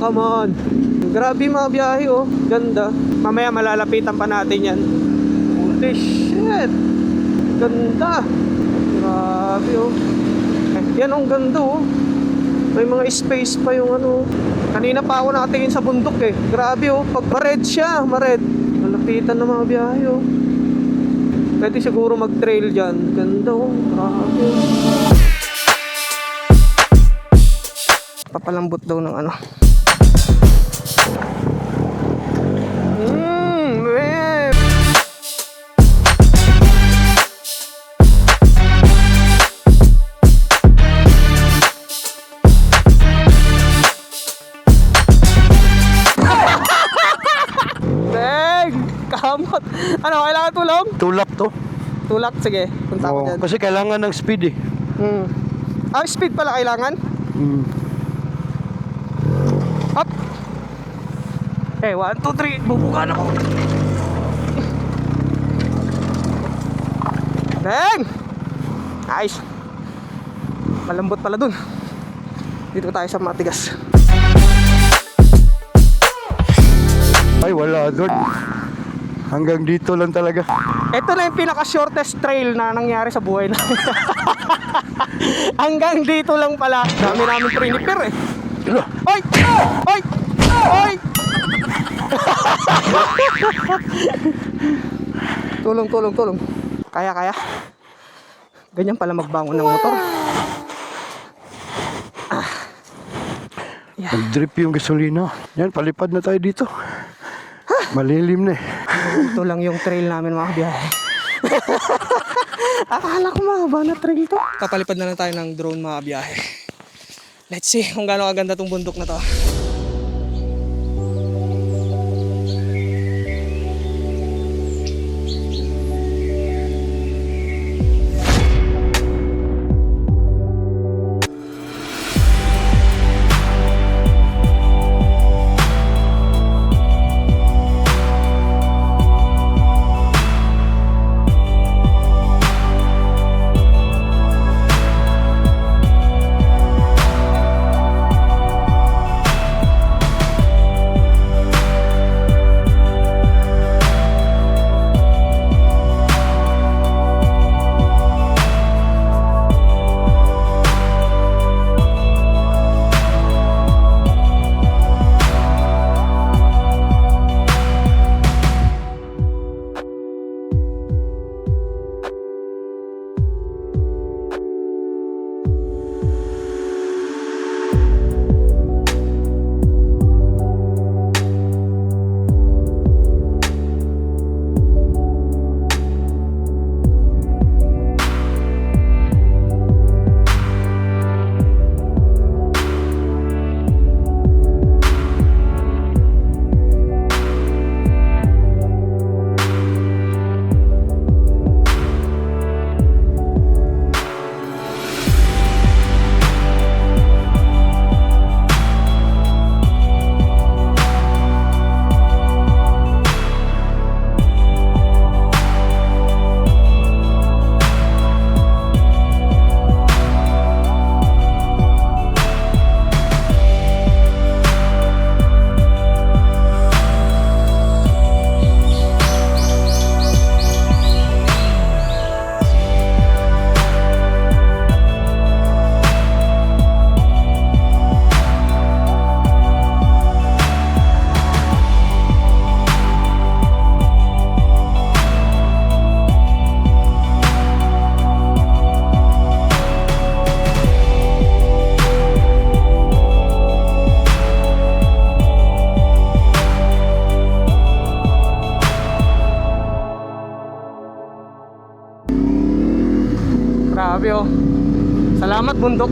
come on. Grabe mga biyahe oh. Ganda. Mamaya malalapitan pa natin yan. Holy shit. Ganda. Grabe oh. Yan ang ganda oh. May mga space pa yung ano. Kanina pa ako nakatingin sa bundok eh. Grabe oh. Pag ma-red siya, ma-red. Malapitan ng mga biyahe oh. Pwede siguro mag-trail dyan. Ganda oh. Grabe oh. Papalambot daw ng ano. Kamot! Ano, kailangan tulong? Tulak to. Tulak, sige. Punta ako Oo, dyan. kasi kailangan ng speed eh. Hmm. Ah, speed pala kailangan? Mm. Up! Eh, 1, 2, 3. Bubuka na ako. Dang! Nice! Malambot pala dun. Dito tayo sa matigas. Ay, wala doon. Hanggang dito lang talaga. Ito na yung pinaka-shortest trail na nangyari sa buhay na. Hanggang dito lang pala. Dami namin prepare eh. Oy! Oy! Oy! tulong, tulong, tulong. Kaya, kaya. Ganyan pala magbangon ng motor. Nag-drip yung gasolina. Yan, palipad na tayo dito. Malilim na eh. Ito lang yung trail namin mga biyahe. Akala ko mahaba na trail to. Papalipad na lang tayo ng drone mga biyahe. Let's see kung gaano kaganda tong bundok na to. Grabe oh. Salamat bundok.